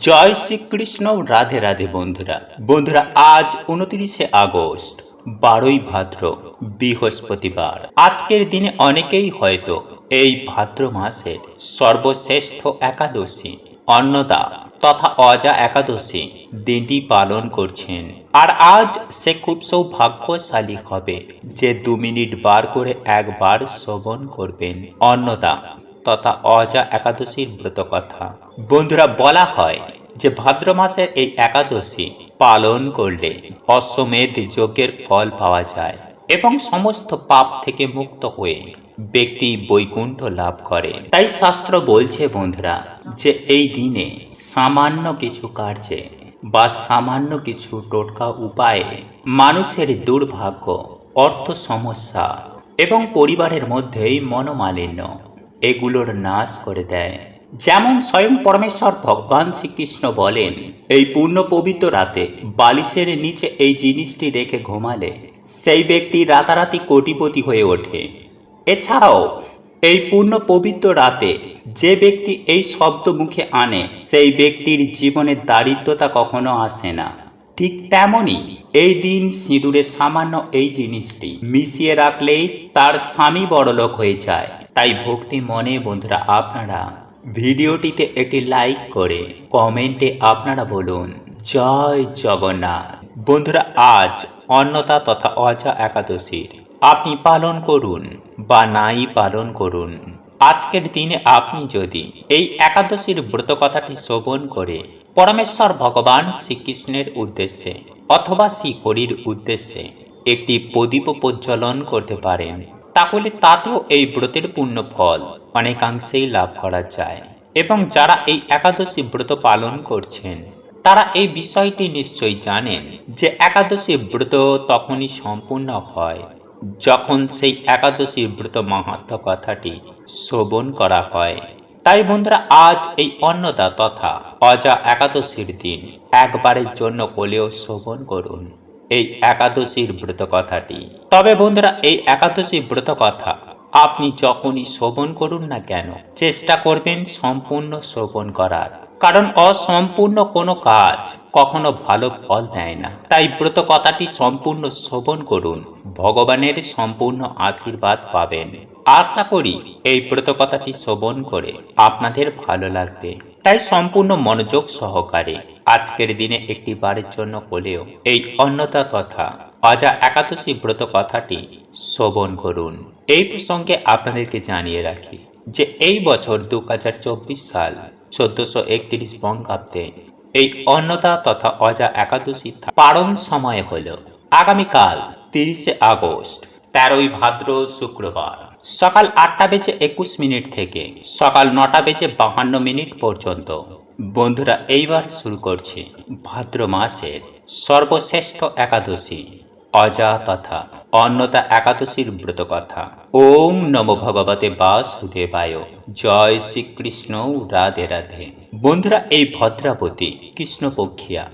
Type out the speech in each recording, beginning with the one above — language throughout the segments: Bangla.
জয় শ্রীকৃষ্ণ, রাধে রাধে বন্ধুরা। বন্ধুরা, আজ উনত্রিশে আগস্ট, বারোই ভাদ্র, বৃহস্পতিবার। আজকের দিনে অনেকেই হয়তো এই ভাদ্র মাসের সর্বশ্রেষ্ঠ একাদশী, অন্নদা তথা অজা একাদশী দিনটি পালন করছেন। আর আজ সে খুব সৌভাগ্যশালী হবে যে দু মিনিট বার করে একবার শ্রবণ করবেন অন্নদা। তথা অজা একাদশীর ব্রত কথা। বন্ধুরা, বলা হয় যে ভাদ্র মাসের এই একাদশী পালন করলে অশ্বমেধ যজ্ঞের ফল পাওয়া যায় এবং সমস্ত পাপ থেকে মুক্ত হয়ে ব্যক্তি বৈকুণ্ঠ লাভ করে। তাই শাস্ত্র বলছে, বন্ধুরা, যে এই দিনে সামান্য কিছু কার্যে বা সামান্য কিছু টোটকা উপায়ে মানুষের দুর্ভাগ্য, অর্থ সমস্যা এবং পরিবারের মধ্যেই মনোমালিন্য এগুলোর নাশ করে দেয়। যেমন স্বয়ং পরমেশ্বর ভগবান শ্রীকৃষ্ণ বলেন, এই পূর্ণ পবিত্র রাতে বালিশের নিচে এই জিনিসটি রেখে ঘুমালে সেই ব্যক্তি রাতারাতি কোটিপতি হয়ে ওঠে। এছাড়াও, এই পূর্ণ পবিত্র রাতে যে ব্যক্তি এই শব্দ মুখে আনে, সেই ব্যক্তির জীবনে দারিদ্রতা কখনো আসে না। ঠিক তেমনই এই দিন সিঁদুরে সামান্য এই জিনিসটি মিশিয়ে রাখলেই তার স্বামী বড়লোক হয়ে যায়। তাই ভক্তি মনে বন্ধুরা আপনারা ভিডিওটিতে একটি লাইক করে কমেন্টে আপনারা বলুন, জয় জগন্নাথ। বন্ধুরা, আজ অন্নতা তথা অজা একাদশীর আপনি পালন করুন বা নাই পালন করুন। আজকের দিনে আপনি যদি এই একাদশীর ব্রত কথাটি শ্রবণ করে পরমেশ্বর ভগবান শ্রীকৃষ্ণের উদ্দেশ্যে অথবা শ্রীহরির উদ্দেশ্যে একটি প্রদীপ প্রজ্বলন করতে পারেন। তাহলে তাতেও এই ব্রতের পূর্ণ ফল অনেকাংশেই লাভ করা যায়। এবং যারা এই একাদশী ব্রত পালন করছেন, তারা এই বিষয়টি নিশ্চয়ই জানেন যে একাদশী ব্রত তখনই সম্পূর্ণ হয় যখন সেই একাদশী ব্রত মাহাত্ম কথাটি শ্রবণ করা হয়। তাই বন্ধুরা, আজ এই অন্নদা তথা অজা একাদশীর দিন একবারের জন্য হলেও শোভন করুন এই একাদশীর ব্রত কথাটি তবে বন্ধুরা, এই একাদশী ব্রত কথা আপনি যখনই শ্রবণ করুন না কেন, চেষ্টা করবেন সম্পূর্ণ শ্রবণ করার। কারণ অসম্পূর্ণ কোনো কাজ কখনো ভালো ফল দেয় না। তাই ব্রত কথাটি সম্পূর্ণ শ্রবণ করুন, ভগবানের সম্পূর্ণ আশীর্বাদ পাবেন। আশা করি এই ব্রত কথাটি শ্রবণ করে আপনাদের ভালো লাগবে। তাই সম্পূর্ণ মনোযোগ সহকারে আজকের দিনে একটি বারের জন্য হলেও এই অন্নতা তথা অজা একাদশী ব্রত কথাটি শ্রবণ করুন। এই প্রসঙ্গে আপনাদেরকে জানিয়ে রাখি যে এই বছর দু হাজার চব্বিশ সাল চোদ্দশো একত্রিশ বঙ্গাব্দে এই অন্নদা তথা অজা একাদশী পারণ সময় হল আগামীকাল তিরিশে আগস্ট, তেরোই ভাদ্র শুক্রবার। সকাল আটটা বেজে একুশ মিনিট থেকে সকাল নটা বেজে বাহান্ন মিনিট পর্যন্ত। বন্ধুরা, এইবার শুরু করছি ভাদ্র মাসের সর্বশ্রেষ্ঠ একাদশী। অজা তথা অন্নতা একাদশীর ব্রত কথা ওম নম ভগবতে বাসুদেবায়। জয় শ্রীকৃষ্ণ, রাধে রাধে। বন্ধুরা, এই ভদ্রাবতী কৃষ্ণপক্ষিয়া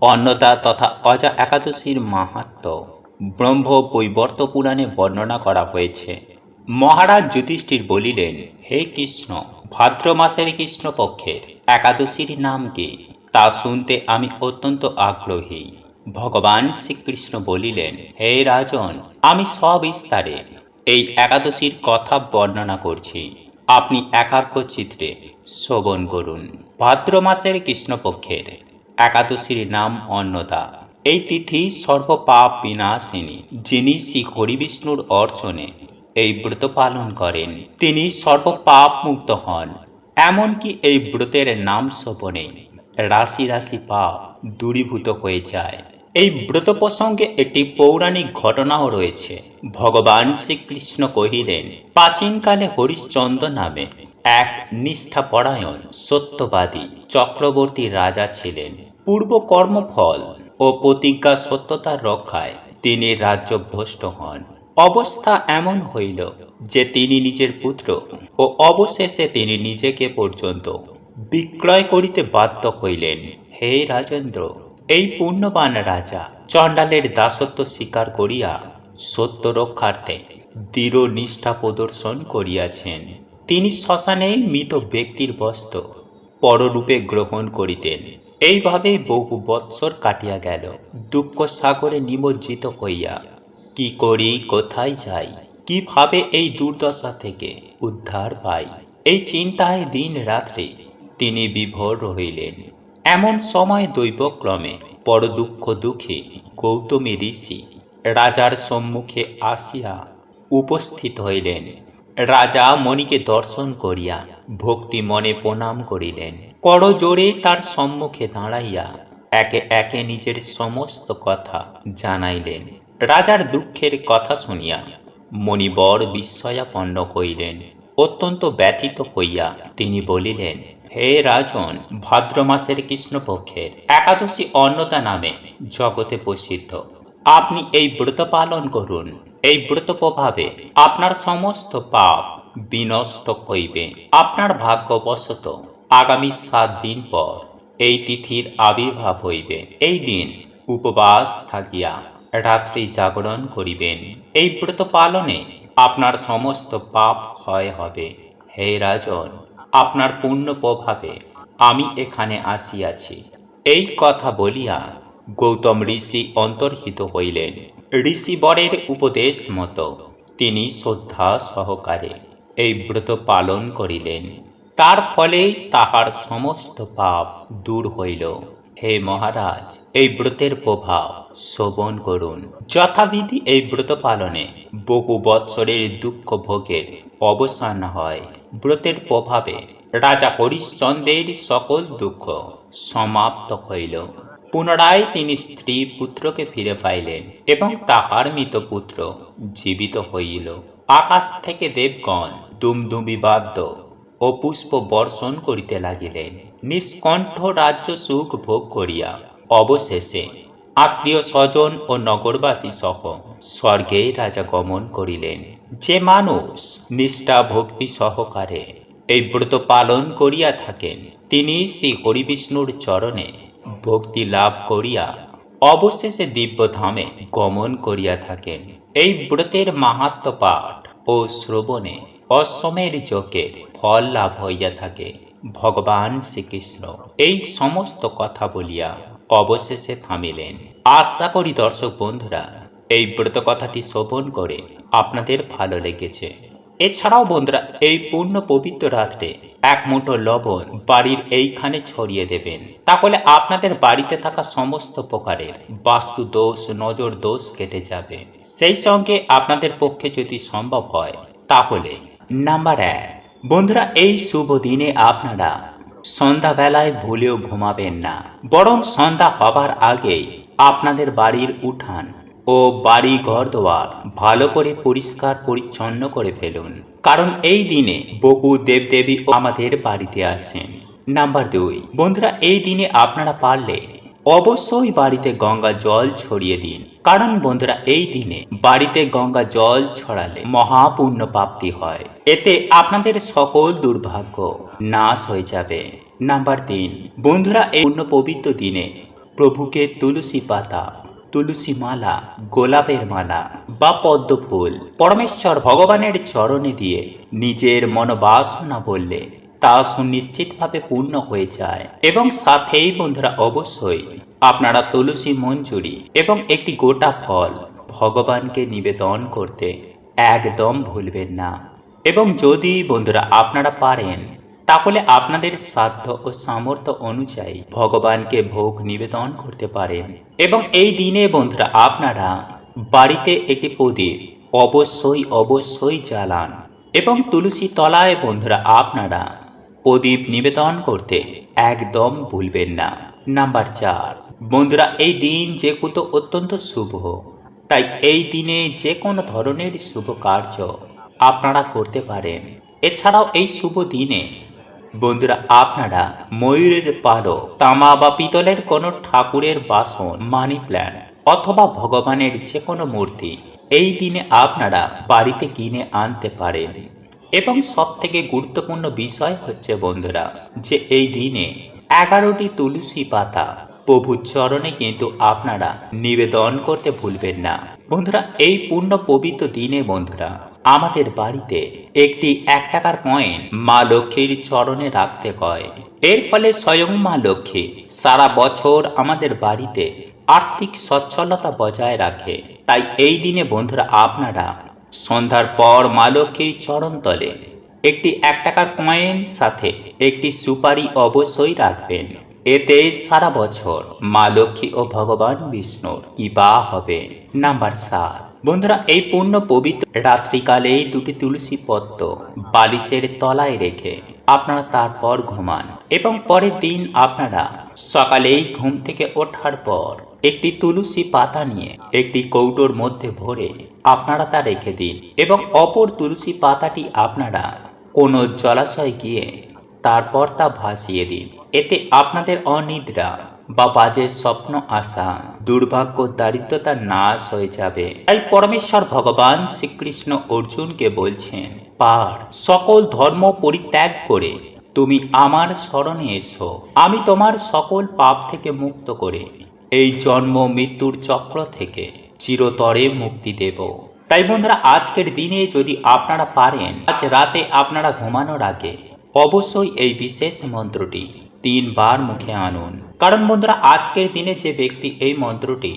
অন্নতা তথা অজা একাদশীর মাহাত্ম ব্রহ্ম বৈবর্ত পুরাণে বর্ণনা করা হয়েছে। মহারাজ যুধিষ্ঠির বলিলেন, হে কৃষ্ণ, ভাদ্র মাসের কৃষ্ণপক্ষের একাদশীর নাম কি? তা শুনতে আমি অত্যন্ত আগ্রহী। ভগবান শ্রীকৃষ্ণ বলিলেন, হে রাজন, আমি সবিস্তারে এই একাদশীর কথা বর্ণনা করছি। আপনি একাগ্র চিত্রে শ্রবণ করুন। ভাদ্র মাসের কৃষ্ণপক্ষের একাদশীর নাম অন্নদা। এই তিথি সর্বপাপ বিনাশিনী, যিনি শ্রী হরিবিষ্ণুর অর্চনে এই ব্রত পালন করেন, তিনি সর্বপাপ মুক্ত হন। এমনকি এই ব্রতের নাম শ্রবণে রাশি রাশি পাপ দূরীভূত হয়ে যায়। এই ব্রত প্রসঙ্গে একটি পৌরাণিক ঘটনাও রয়েছে। ভগবান শ্রীকৃষ্ণ কহিলেন, প্রাচীনকালে হরিশ্চন্দ্র নামে এক নিষ্ঠাপরায়ণ, সত্যবাদী, চক্রবর্তী রাজা ছিলেন। পূর্ব কর্মফল ও প্রতিজ্ঞা সত্যতার রক্ষায় তিনি রাজ্যভ্রষ্ট হন। অবস্থা এমন হইল যে তিনি নিজের পুত্র ও অবশেষে তিনি নিজেকে পর্যন্ত বিক্রয় করিতে বাধ্য হইলেন। হে রাজেন্দ্র এই পুণ্যবান রাজা চণ্ডালের দাসত্ব স্বীকার করিয়া সত্য রক্ষার্থে দৃঢ় নিষ্ঠা প্রদর্শন করিয়াছেন। তিনি শ্মশানে মৃত ব্যক্তির বস্ত্র পররূপে গ্রহণ করিতেন। এইভাবেই বহু বৎসর কাটিয়া গেল। দুঃখ সাগরে নিমজ্জিত হইয়া কি করি, কোথায় যাই, কীভাবে এই দুর্দশা থেকে উদ্ধার পাই, এই চিন্তায় দিন রাত্রি তিনি বিভোর রহিলেন। এমন সময় দৈবক্রমে পর দুঃখ দুঃখে গৌতমী ঋষি রাজার সম্মুখে আসিয়া উপস্থিত হইলেন। রাজা মণিকে দর্শন করিয়া ভক্তি মনে প্রণাম করিলেন। করজোড়ে তার সম্মুখে দাঁড়াইয়া একে একে নিজের সমস্ত কথা জানাইলেন। রাজার দুঃখের কথা শুনিয়া মণিবর বিস্ময়াপন্ন কইলেন অত্যন্ত ব্যথিত হইয়া তিনি বলিলেন হে রাজন ভাদ্র মাসের কৃষ্ণপক্ষের একাদশী অন্নতা নামে জগতে প্রসিদ্ধ। আপনি এই ব্রত পালন করুন। এই ব্রত প্রভাবে আপনার সমস্ত পাপ বিনষ্ট হইবে। আপনার ভাগ্যবশত আগামী সাত দিন পর এই তিথির আবির্ভাব হইবে। এই দিন উপবাস থাকিয়া রাত্রি জাগরণ করিবেন। এই ব্রত পালনে আপনার সমস্ত পাপ ক্ষয় হবে। হে রাজন আপনার পূর্ণ প্রভাবে আমি এখানে আসিয়াছি। এই কথা বলিয়া গৌতম ঋষি অন্তর্হিত হইলেন। ঋষিবরের উপদেশ মতো তিনি শ্রদ্ধা সহকারে এই ব্রত পালন করিলেন। তার ফলে তাহার সমস্ত পাপ দূর হইল। হে মহারাজ, এই ব্রতের প্রভাব শোভন করুন। যথাবিধি এই ব্রত পালনে বহু বৎসরের দুঃখ ভোগের অবসান হয়। ব্রতের প্রভাবে রাজা হরিশ্চন্দ্রের সকল দুঃখ সমাপ্ত হইল। পুনরায় তিনি স্ত্রী পুত্রকে ফিরে পাইলেন এবং তাহার মৃত পুত্র জীবিত হইল। আকাশ থেকে দেবগণ দুমদুমি বাদ্য ও পুষ্প বর্ষণ করিতে লাগিলেন। নিষ্কণ্ঠ রাজ্য সুখ ভোগ করিয়া অবশেষে আত্মীয় স্বজন ও নগরবাসী সহ স্বর্গে রাজা গমন করিলেন। যে মানুষ নিষ্ঠা ভক্তি সহকারে এই ব্রত পালন করিয়া থাকেন, তিনি শ্রী হরিবিষ্ণুর চরণে ভক্তি লাভ করিয়া অবশেষে দিব্যধামে গমন করিয়া থাকেন। এই ব্রতের মাহাত্ম পাঠ ও শ্রবণে অশ্বমের যোগের ফল লাভ হইয়া থাকে, ভগবান শ্রীকৃষ্ণ এই সমস্ত কথা বলিয়া অবশেষে থামিলেন। আশা করি দর্শক বন্ধুরা এই ব্রত কথাটি শ্রবণ করে আপনাদের ভালো লেগেছে। এছাড়াও বন্ধুরা, এই পূর্ণ পবিত্র রাত্রে এক মুঠো লবণ বাড়ির এইখানে ছড়িয়ে দেবেন। তাহলে আপনাদের বাড়িতে থাকা সমস্ত প্রকারের বাস্তু দোষ নজর দোষ কেটে যাবে। সেই সঙ্গে আপনাদের পক্ষে যদি সম্ভব হয়, তাহলে নাম্বার এক। বন্ধুরা, এই শুভ দিনে আপনারা সন্ধ্যাবেলায় ভুলেও ঘুমাবেন না। বরং সন্ধ্যা হবার আগেই আপনাদের বাড়ির উঠান ও বাড়ি ঘর দোয়ার ভালো করে পরিষ্কার পরিচ্ছন্ন করে ফেলুন। কারণ এই দিনে বহু দেবদেবী আমাদের বাড়িতে আসেন। নাম্বার দুই, বন্ধুরা, এই দিনে আপনারা পারলে অবশ্যই বাড়িতে গঙ্গা জল ছড়িয়ে দিন। কারণ, বন্ধুরা, এই দিনে বাড়িতে গঙ্গা জল ছড়ালে মহাপুণ্য প্রাপ্তি হয়। এতে আপনাদের সকল দুর্ভাগ্য নাশ হয়ে যাবে। নাম্বার তিন, বন্ধুরা, এই পবিত্র দিনে প্রভুকে তুলসী পাতা তুলসী মালা গোলাপের মালা বা পদ্ম ফুল পরমেশ্বর ভগবানের চরণে দিয়ে নিজের মনোবাসনা বললে তা সুনিশ্চিতভাবে পূর্ণ হয়ে যায়। এবং সাথেই বন্ধুরা, অবশ্যই আপনারা তুলসী মঞ্জুরি এবং একটি গোটা ফল ভগবানকে নিবেদন করতে একদম ভুলবেন না। এবং যদি বন্ধুরা আপনারা পারেন তাহলে আপনাদের সাধ্য ও সামর্থ্য অনুযায়ী ভগবানকে ভোগ নিবেদন করতে পারেন। এবং এই দিনে বন্ধুরা আপনারা বাড়িতে একটি প্রদীপ অবশ্যই অবশ্যই জ্বালান এবং তুলসী তলায় বন্ধুরা আপনারা প্রদীপ নিবেদন করতে একদম ভুলবেন না। নাম্বার চার, বন্ধুরা এই দিন যে যেহেতু অত্যন্ত শুভ, তাই এই দিনে যে কোনো ধরনের শুভ কার্য আপনারা করতে পারেন। এছাড়াও এই শুভ দিনে বন্ধুরা, আপনারা ময়ূরের পালক তামা বা পিতলের কোনো ঠাকুরের বাসন মানি প্ল্যান্ট অথবা ভগবানের যে কোনো মূর্তি, এই দিনে আপনারা বাড়িতে কিনে আনতে পারেন। এবং সব থেকে গুরুত্বপূর্ণ বিষয় হচ্ছে বন্ধুরা, যে এই দিনে এগারোটি তুলসী পাতা প্রভুর চরণে কিন্তু আপনারা নিবেদন করতে ভুলবেন না। বন্ধুরা, এই পূর্ণ পবিত্র দিনে বন্ধুরা আমাদের বাড়িতে একটি এক টাকার কয়েন মা লক্ষ্মীর চরণে রাখতে কয়। এর ফলে স্বয়ং মা লক্ষ্মী সারা বছর আমাদের বাড়িতে আর্থিক সচ্ছলতা বজায় রাখে। তাই এই দিনে বন্ধুরা আপনারা সন্ধ্যার পর মা লক্ষ্মীর চরণ তলে একটি এক টাকার কয়েন সাথে একটি সুপারি অবশ্যই রাখবেন। এতে সারা বছর মা লক্ষ্মী ও ভগবান বিষ্ণুর কৃপা হবে। নাম্বার সাত। বন্ধুরা, এই পূর্ণ পবিত্র রাত্রিকালে দুটি তুলসী পত্র বালিশের তলায় রেখে আপনারা তারপর ঘুমান এবং পরের দিন আপনারা সকালেই ঘুম থেকে ওঠার পর একটি তুলসী পাতা নিয়ে একটি কৌটোর মধ্যে ভরে আপনারা তা রেখে দিন এবং অপর তুলসী পাতাটি আপনারা কোনো জলাশয় গিয়ে তারপর তা ভাসিয়ে দিন। এতে আপনাদের অনিদ্রা বা বাজে স্বপ্ন আসা দুর্ভাগ্য দারিদ্রতা নাশ হয়ে যাবে। তাই পরমেশ্বর ভগবান শ্রীকৃষ্ণ অর্জুনকে বলছেন, পার, সকল ধর্ম পরিত্যাগ করে তুমি আমার স্মরণে এসো। আমি তোমার সকল পাপ থেকে মুক্ত করে এই জন্ম মৃত্যুর চক্র থেকে চিরতরে মুক্তি দেব। তাই বন্ধুরা, আজকের দিনে যদি আপনারা পারেন, আজ রাতে আপনারা ঘুমানোর আগে অবশ্যই এই বিশেষ মন্ত্রটি তিনবার মুখে আনুন। কারণ বন্ধুরা, আজকের দিনে যে ব্যক্তি এই মন্ত্রটি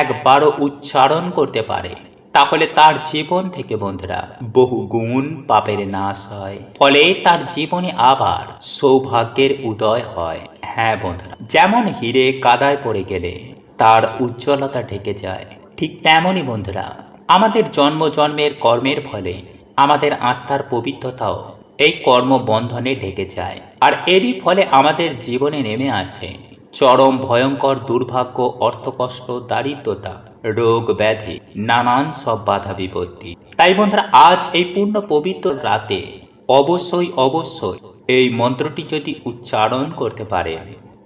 একবারও উচ্চারণ করতে পারে, তাহলে তার জীবন থেকে বন্ধুরা বহু গুণ পাপের নাশ হয়। ফলে তার জীবনে আবার সৌভাগ্যের উদয় হয়। হ্যাঁ বন্ধুরা, যেমন হিরে কাদায় পড়ে গেলে তার উজ্জ্বলতা ঢেকে যায়, ঠিক তেমনই বন্ধুরা, আমাদের জন্ম জন্মের কর্মের ফলে আমাদের আত্মার পবিত্রতাও এই কর্মবন্ধনে ঢেকে যায়। আর এরই ফলে আমাদের জীবনে নেমে আসে চরম ভয়ঙ্কর দুর্ভাগ্য, অর্থকষ্ট, দারিদ্রতা, রোগ ব্যাধি, নানান সব বাধা বিপত্তি। তাই বন্ধুরা, আজ এই পূর্ণ পবিত্র রাতে অবশ্যই অবশ্যই এই মন্ত্রটি যদি উচ্চারণ করতে পারে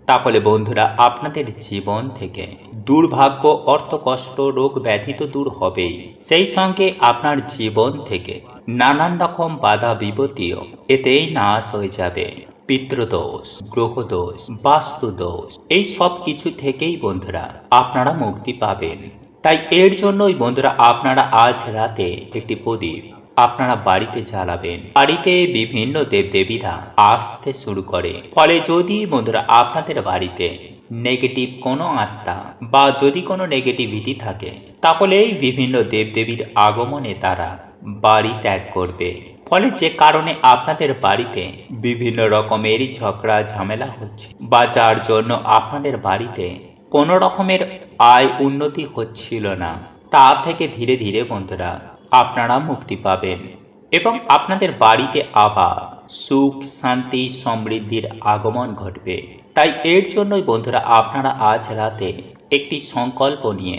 তাহলে বন্ধুরা, আপনাদের জীবন থেকে দুর্ভাগ্য, অর্থকষ্ট, রোগ ব্যাধি তো দূর হবেই। সেই সঙ্গে আপনার জীবন থেকে নানান রকম বাধা বিপত্তিও এতেই নাশ হয়ে যাবে। পিতৃদোষ, গ্রহদোষ, বাস্তুদোষ, এই সব কিছু থেকেই বন্ধুরা আপনারা মুক্তি পাবেন। তাই এর জন্যই বন্ধুরা আপনারা আজ রাতে একটি প্রদীপ আপনারা বাড়িতে জ্বালাবেন। বাড়িতে বিভিন্ন দেবদেবীরা আসতে শুরু করে। ফলে যদি বন্ধুরা আপনাদের বাড়িতে নেগেটিভ কোনো আত্মা বা যদি কোনো নেগেটিভিটি থাকে তাহলে এই বিভিন্ন দেবদেবীর আগমনে তারা বাড়ি ত্যাগ করবে। ফলে যে কারণে আপনাদের বাড়িতে বিভিন্ন রকমের ঝগড়া, ঝামেলা হচ্ছে। বা যার জন্য আপনাদের বাড়িতে কোনো রকমের আয় উন্নতি হচ্ছিল না। তা থেকে ধীরে ধীরে বন্ধুরা, আপনারা মুক্তি পাবেন এবং আপনাদের বাড়িতে আবার সুখ, শান্তি, সমৃদ্ধির আগমন ঘটবে। তাই এর জন্যই বন্ধুরা, আপনারা আজ রাতে একটি সংকল্প নিয়ে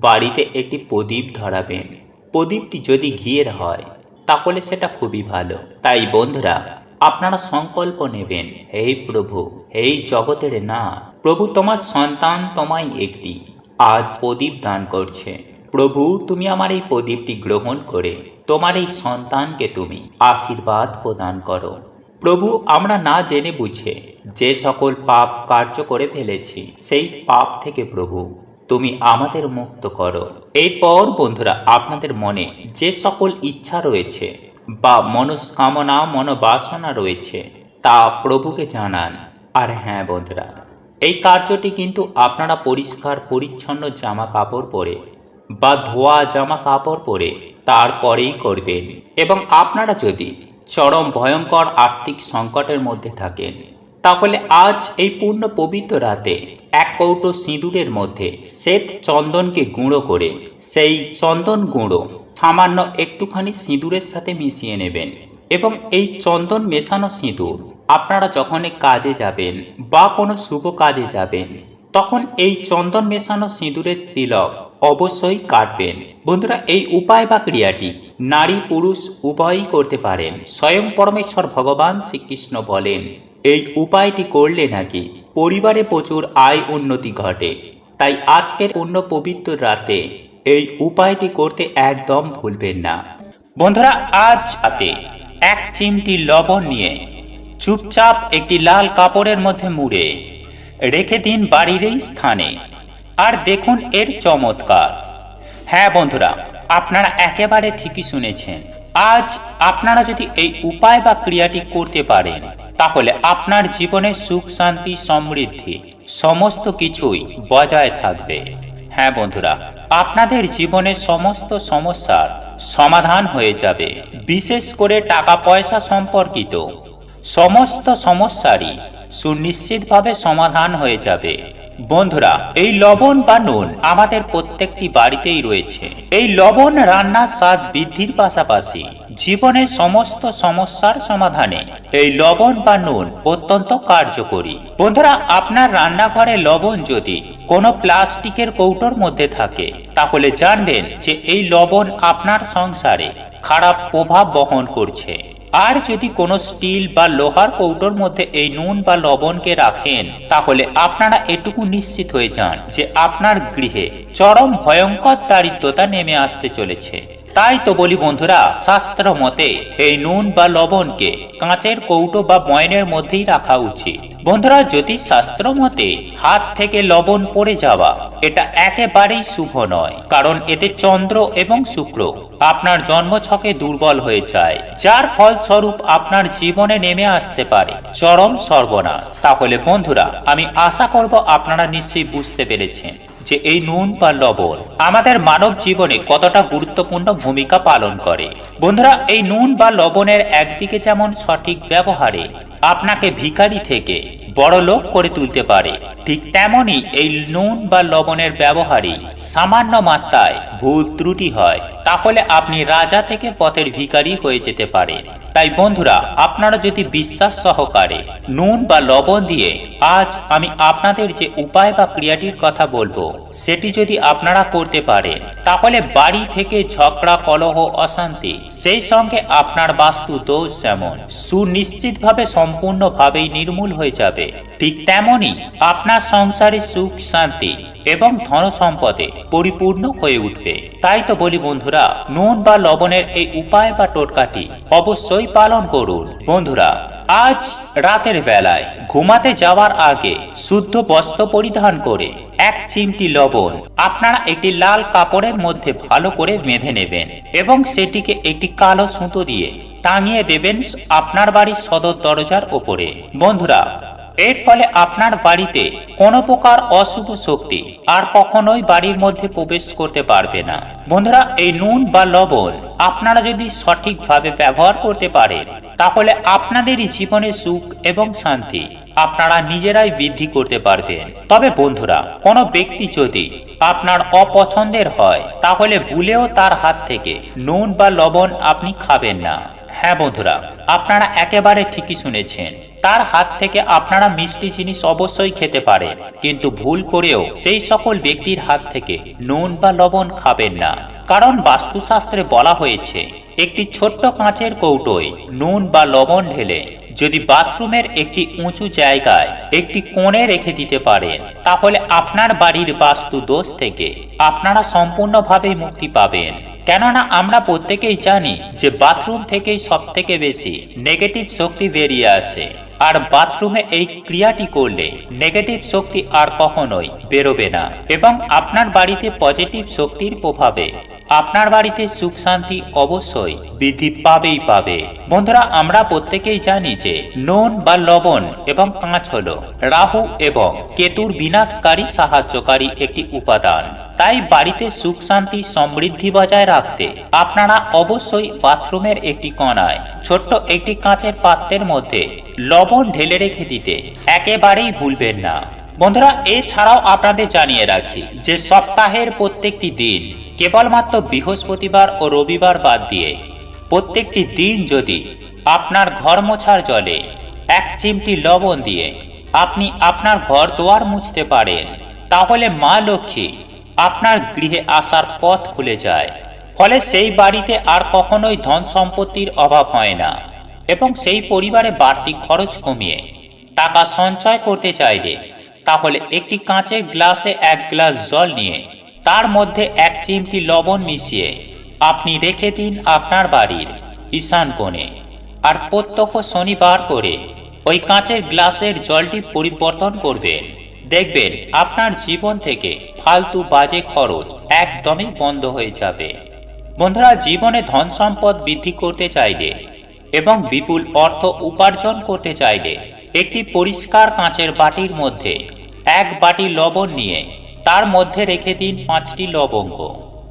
বাড়িতে একটি প্রদীপ ধরাবেন। প্রদীপটি যদি ঘিয়ের হয় তাহলে সেটা খুবই ভালো। তাই বন্ধুরা, আপনারা সংকল্প নেবেন এই প্রভু এই জগতের না, প্রভু তোমার সন্তান তোমায় একটি, আজ প্রদীপ দান করছে। প্রভু, তুমি আমার এই প্রদীপটি গ্রহণ করে তোমার এই সন্তানকে তুমি আশীর্বাদ প্রদান করো। প্রভু, আমরা না জেনে বুঝে যে সকল পাপ কার্য করে ফেলেছি, সেই পাপ থেকে প্রভু তুমি আমাদের মুক্ত করো। এরপর বন্ধুরা, আপনাদের মনে যে সকল ইচ্ছা রয়েছে বা মনস্কামনা, মনোবাসনা রয়েছে, তা প্রভুকে জানান। আর হ্যাঁ বন্ধুরা, এই কার্যটি কিন্তু আপনারা পরিষ্কার, পরিচ্ছন্ন জামা কাপড় পরে বা ধোয়া জামা কাপড় পরে তারপরেই করবেন। এবং আপনারা যদি চরম ভয়ঙ্কর আর্থিক সংকটের মধ্যে থাকেন, তাহলে আজ এই পূর্ণ পবিত্র রাতে এক কৌটো সিঁদুরের মধ্যে শ্বেত চন্দনকে গুঁড়ো করে, সেই চন্দন গুঁড়ো সামান্য একটুখানি সিঁদুরের সাথে মিশিয়ে নেবেন এবং এই চন্দন মেশানো সিঁদুর আপনারা যখন কাজে যাবেন বা কোনো শুভ কাজে যাবেন, তখন এই চন্দন মেশানো সিঁদুরের তিলক অবশ্যই কাটবেন। বন্ধুরা, এই উপায় বা ক্রিয়াটি নারী পুরুষ উভয়ই করতে পারেন। স্বয়ং পরমেশ্বর ভগবান শ্রীকৃষ্ণ বলেন এই উপায়টি করলে নাকি পরিবারে প্রচুর আয় উন্নতি ঘটে। তাই আজকের অন্য পবিত্র রাতে এই উপায়টি করতে একদম ভুলবেন না। বন্ধুরা, আজ রাতে এক চিমটি লবণ নিয়ে চুপচাপ একটি লাল কাপড়ের মধ্যে মুড়ে রেখে দিন বাড়ির এই স্থানে। আর দেখুন এর চমৎকার। হ্যাঁ বন্ধুরা, আপনারা একেবারে ঠিকই শুনেছেন। আজ আপনারা যদি এই উপায় বা ক্রিয়াটি করতে পারেন তাহলে আপনার জীবনে সুখ, শান্তি, সমৃদ্ধি সমস্ত কিছুই বজায় থাকবে। হ্যাঁ বন্ধুরা, আপনাদের জীবনে সমস্ত সমস্যার সমাধান হয়ে যাবে, বিশেষ করে টাকা পয়সা সম্পর্কিত। সমস্ত সমস্যারই সুনিশ্চিতভাবে সমাধান হয়ে যাবে। বন্ধুরা, এই লবণ বা নুন আমাদের প্রত্যেকটি বাড়িতেই রয়েছে। এই লবণ রান্নার স্বাদ বৃদ্ধির পাশাপাশি জীবনের সমস্ত সমস্যার সমাধানে এই লবণ বা নুন অত্যন্ত কার্যকরী। বন্ধুরা, আপনার রান্নাঘরে লবণ যদি কোনো প্লাস্টিকের কৌটোর মধ্যে থাকে, তাহলে জানবেন যে এই লবণ আপনার সংসারে খারাপ প্রভাব বহন করছে। আর যদি কোনো স্টিল বা লোহার কৌটোর মধ্যে এই নুন বা লবণকে রাখেন, তাহলে আপনারা এটুকু নিশ্চিত হয়ে যান যে আপনার গৃহে চরম ভয়ঙ্কর দারিদ্রতা নেমে আসতে চলেছে। তাই তো বলি বন্ধুরা, শাস্ত্র মতে এই নুন বা লবণকে কাঁচের কৌটো বা ময়নের মধ্যেই রাখা উচিত। বন্ধুরা জ্যোতিষ শাস্ত্র মতে হাত থেকে লবণ পড়ে যাওয়া, এটা একেবারেই শুভ নয়, কারণ এতে চন্দ্র এবং শুক্র আপনার জন্মছকে দুর্বল হয়ে যায়, যার ফলস্বরূপ আপনার জীবনে নেমে আসতে পারে, চরম সর্বনাশ। তাহলে বন্ধুরা, আমি আশা করব আপনারা নিশ্চয়ই বুঝতে পেরেছেন যে এই নুন বা লবণ আমাদের মানব জীবনে কতটা গুরুত্বপূর্ণ ভূমিকা পালন করে। বন্ধুরা, এই নুন বা লবণের একদিকে যেমন সঠিক ব্যবহারে আপনাকে ভিখারি থেকে বড় লোক করে তুলতে পারে। ঠিক তেমনই এই নুন বা লবণের ব্যবহারই সামান্য মাত্রায় ভুল ত্রুটি হয়। তাহলে আপনি রাজা থেকে পথের ভিখারি হয়ে যেতে পারেন। তাই বন্ধুরা, আপনারা যদি বিশ্বাস সহকারে নুন বা লবণ দিয়ে আজ আমি আপনাদের যে উপায় বা ক্রিয়াটির কথা বলব, সেটি যদি আপনারা করতে পারেন তাহলে বাড়ি থেকে ঝগড়া, কলহ, অশান্তি, সেই সঙ্গে আপনার বাস্তু দোষ যেমন। সুনিশ্চিতভাবে সম্পূর্ণভাবেই নির্মূল হয়ে যাবে। ঠিক তেমনই আপনার সংসারে সুখ, শান্তি এবং ধন সম্পদে পরিপূর্ণ হয়ে উঠবে। তাই তো বলি বন্ধুরা, নুন বা লবণের এই উপায় বা টোটকাটি অবশ্যই পালন করুন। বন্ধুরা, আজ রাতের বেলায় ঘুমাতে যাওয়ার আগে শুদ্ধ বস্ত্র পরিধান করে এক চিমটি লবণ আপনারা একটি লাল কাপড়ের মধ্যে ভালো করে বেঁধে নেবেন এবং সেটিকে একটি কালো সুতো দিয়ে টাঙিয়ে দেবেন আপনার বাড়ির সদর দরজার ওপরে। বন্ধুরা এর ফলে আপনার বাড়িতে কোনো প্রকার অশুভ শক্তি আর কখনোই বাড়ির মধ্যে প্রবেশ করতে পারবে না। বন্ধুরা, এই নুন বা লবণ আপনারা যদি সঠিকভাবে ব্যবহার করতে পারেন, তাহলে আপনাদেরই জীবনে সুখ এবং শান্তি আপনারা নিজেরাই বৃদ্ধি করতে পারবেন। তবে বন্ধুরা, কোনো ব্যক্তি যদি আপনার অপছন্দের হয়, তাহলে ভুলেও তার হাত থেকে নুন বা লবণ আপনি খাবেন না। হ্যাঁ বন্ধুরা, আপনারা একেবারে ঠিকই শুনেছেন। তার হাত থেকে আপনারা মিষ্টি জিনিস অবশ্যই খেতে পারেন কিন্তু ভুল করেও সেই সকল ব্যক্তির হাত থেকে নুন বা লবণ খাবেন না। কারণ বাস্তুশাস্ত্রে বলা হয়েছে, একটি ছোট্ট কাঁচের কৌটোয় নুন বা লবণ ঢেলে যদি বাথরুমের একটি উঁচু জায়গায় একটি কোণে রেখে দিতে পারেন, তাহলে আপনার বাড়ির বাস্তু দোষ থেকে আপনারা সম্পূর্ণভাবে মুক্তি পাবেন। কেননা আমরা প্রত্যেকেই জানি যে বাথরুম থেকেই সব থেকে বেশি নেগেটিভ শক্তি বেরিয়ে আসে। আর বাথরুমে এই ক্রিয়াটি করলে নেগেটিভ শক্তি আর কখনোই বেরোবে না। এবং আপনার বাড়িতে পজিটিভ শক্তির প্রভাবে আপনার বাড়িতে সুখ শান্তি অবশ্যই বৃদ্ধি পাবেই পাবে। বন্ধুরা, আমরা প্রত্যেকেই জানি যে নুন বা লবণ এবং কাঁচ হল রাহু এবং কেতুর বিনাশকারী সাহায্যকারী একটি উপাদান। তাই বাড়িতে সুখ শান্তি সমৃদ্ধি বজায় রাখতে আপনারা অবশ্যই বাথরুমের একটি কণায়, ছোট্ট একটি কাঁচের পাত্রের মধ্যে লবণ ঢেলে রেখে দিতে একেবারেই ভুলবেন না। বন্ধুরা, এছাড়াও আপনাদের জানিয়ে রাখি যে সপ্তাহের প্রত্যেকটি দিন, কেবলমাত্র বৃহস্পতিবার ও রবিবার বাদ দিয়ে প্রত্যেকটি দিন যদি আপনার ঘর মোছার জলে এক চিমটি লবণ দিয়ে আপনি আপনার ঘর দোয়ার মুছতে পারেন, তাহলে মা লক্ষ্মী আপনার গৃহে আসার পথ খুলে যায়। ফলে সেই বাড়িতে আর কখনোই ধন সম্পত্তির অভাব হয় না এবং সেই পরিবারে বাড়তি খরচ কমিয়ে। টাকা সঞ্চয় করতে চাইলে তাহলে একটি কাঁচের গ্লাসে এক গ্লাস জল নিয়ে, তার মধ্যে এক চিমটি লবণ মিশিয়ে আপনি রেখে দিন আপনার বাড়ির ঈশান কোণে। আর প্রত্যক্ষ শনিবার করে ওই কাঁচের গ্লাসের জলটি পরিবর্তন করবেন। দেখবেন আপনার জীবন থেকে ফালতু বাজে খরচ একদমই বন্ধ হয়ে যাবে। বন্ধুরা, জীবনে ধন সম্পদ বৃদ্ধি করতে চাইলে এবং বিপুল অর্থ উপার্জন করতে চাইলে একটি পরিষ্কার কাঁচের বাটির মধ্যে এক বাটি লবণ নিয়ে তার মধ্যে রেখে দিন পাঁচটি লবঙ্গ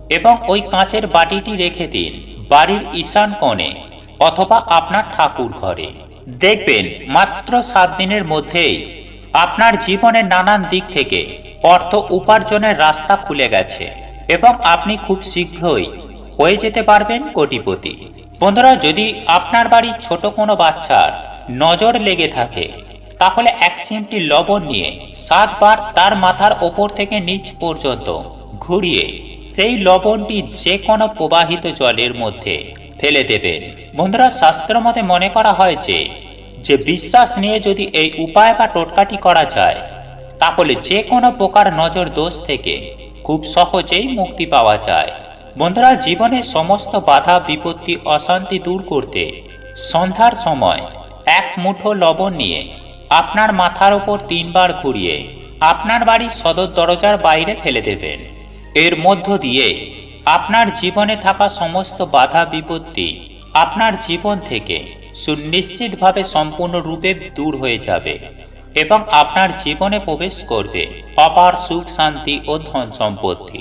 এবং ওই কাঁচের বাটিটি রেখে দিন বাড়ির ঈশান কোণে অথবা আপনার ঠাকুর ঘরে। দেখবেন মাত্র সাত দিনের মধ্যেই আপনার জীবনের নানান দিক থেকে অর্থ উপার্জনের রাস্তা খুলে গেছে এবং আপনি খুব শীঘ্রই হয়ে যেতে পারবেন কোটিপতি। বন্ধুরা, যদি আপনার বাড়ির ছোট কোনো বাচ্চার নজর লেগে থাকে, তাহলে এক চিমটি লবণ নিয়ে সাতবার তার মাথার ওপর থেকে নিচ পর্যন্ত ঘুরিয়ে সেই লবণটি যে কোনো প্রবাহিত জলের মধ্যে ফেলে দেবেন। বন্ধুরা, শাস্ত্র মতে মনে করা হয় যে যে বিশ্বাস নিয়ে যদি এই উপায় বা টোটকাটি করা যায়, তাহলে যে কোনো প্রকার নজর দোষ থেকে খুব সহজেই মুক্তি পাওয়া যায়। বন্ধুরা, জীবনে সমস্ত বাধা, বিপত্তি, অশান্তি দূর করতে সন্ধ্যার সময় এক মুঠো লবণ নিয়ে আপনার মাথার ওপর তিনবার ঘুরিয়ে আপনার বাড়ির সদর দরজার বাইরে ফেলে দেবেন। এর মধ্য দিয়ে আপনার জীবনে থাকা সমস্ত বাধা, বিপত্তি আপনার জীবন থেকে সুনিশ্চিতভাবে সম্পূর্ণরূপে দূর হয়ে যাবে এবং আপনার জীবনে প্রবেশ করবে। অপার সুখ, শান্তি ও ধন সম্পত্তি।